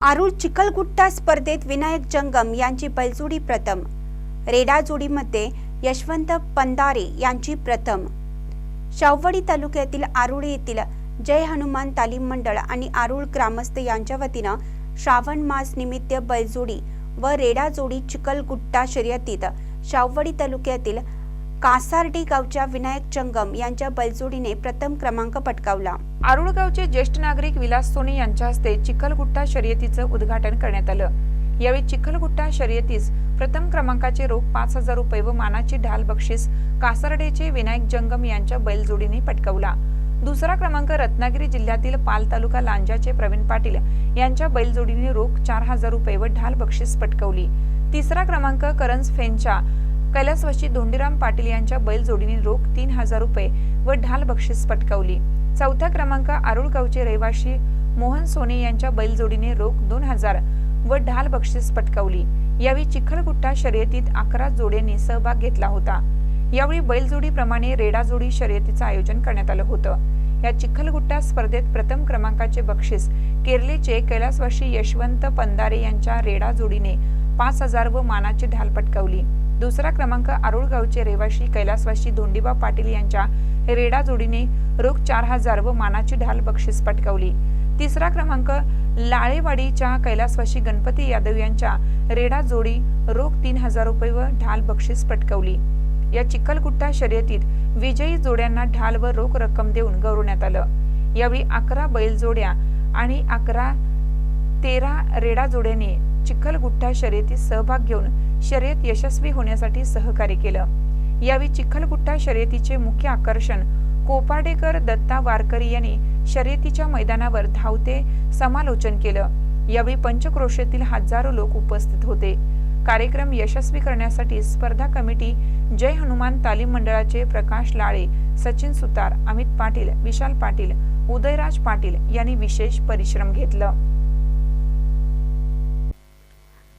आरुळ चिखलगुट्टा स्पर्धेत विनायक जंगम यांची बैलजोडी प्रथम. रेडा जोडीमध्ये यशवंत पंदारे यांची प्रथम. शाववडी तालुक्यातील आरुळ येथील जय हनुमान तालीम मंडळ आणि आरुळ ग्रामस्थ यांच्या वतीनं श्रावण मास निमित्त बैलजोडी व रेडा जोडी चिखलगुट्टा शर्यतीत शाववडी तालुक्यातील कासार्डी गावच्या विनायक चंगम यांच्या बैलजोडीने प्रथम क्रमांक पटकावला. आरुळ गावचे ज्येष्ठ नागरिक विलास सोनी यांच्या हस्ते चिखलगुट्टा शर्यतीचं उद्घाटन करण्यात आलं. यावेळी चिखलगुट्टा शर्यतीस प्रथम क्रमांकाचे रोख पाच हजार रुपये व मानाची ढाल बक्षीस कासारडेचे विनायक जंगम यांच्या बैलजोडीने पटकावला. दुसरा क्रमांक रत्नागिरी जिल्ह्यातील पाल तालुका लांजाचे प्रवीण पाटील यांच्या बैलजोडीने रोख चार हजार रुपये व ढाल बक्षीस पटकवली. तिसरा क्रमांक करंज फेनच्या कैलासवासी धोंडीराम पाटील यांच्या बैलजोडीने रोख तीन हजार रुपये व ढाल बक्षीस पटकावली. चौथा क्रमांक आरुळगावचे रहिवाशी मोहन सोने यांच्या बैलजोडीने रोख दोन हजार व ढाल बक्षीस पटकावली. यावेळी चिखलगुट्टा शर्यतीत अकरा जोड्यांनी सहभाग घेतला होता. यावेळी बैलजोडीप्रमाणे रेडा जोडी शर्यतीचं आयोजन करण्यात आलं होतं. या चिखलगुट्टा स्पर्धेत प्रथम क्रमांकाचे बक्षीस केरलेचे कैलासवासी यशवंत पंदारे यांच्या रेडा जोडीने पाच हजार व मानाची ढाल पटकावली. दुसरा क्रमांक आरुळगावचे रेवाशी कैलासवाशी कैलासवासी धोंडीबा पाटील यांच्या रेडा जोडीने रोख चार हजार व मानाची ढाल बक्षीस पटकावली. तिसरा क्रमांक लाळेवाडीच्या कैलासवासी गणपती यादव यांच्या रेडा जोडी रोख तीन हजार रुपये व ढाल बक्षीस पटकावली. या चिखलगुट्टा शर्यतीत विजयी जोड्यांना ढाल व रोख रक्कम देऊन गौरवण्यात आलं. यावेळी अकरा बैल जोड्या आणि अकरा तेरा रेडा जोड्याने चिखलगुट्टा शर्यतीत सहभाग घेऊन शर्यत यशस्वी होण्यासाठी सहकार्य केलं. यावेळी चिखलगुट्टा शर्यतीचे मुख्य आकर्षण कोपाडेकर दत्ता वारकरी यांनी शर्यतीच्या मैदानावर धावते समालोचन केलं. यावेळी पंचक्रोशेतील हजारो लोक उपस्थित होते. कार्यक्रम यशस्वी करण्यासाठी स्पर्धा कमिटी जय हनुमान तालीम मंडळाचे प्रकाश लाळे सचिन सुतार अमित पाटील विशाल पाटील उदयराज पाटील यांनी विशेष परिश्रम घेतलं.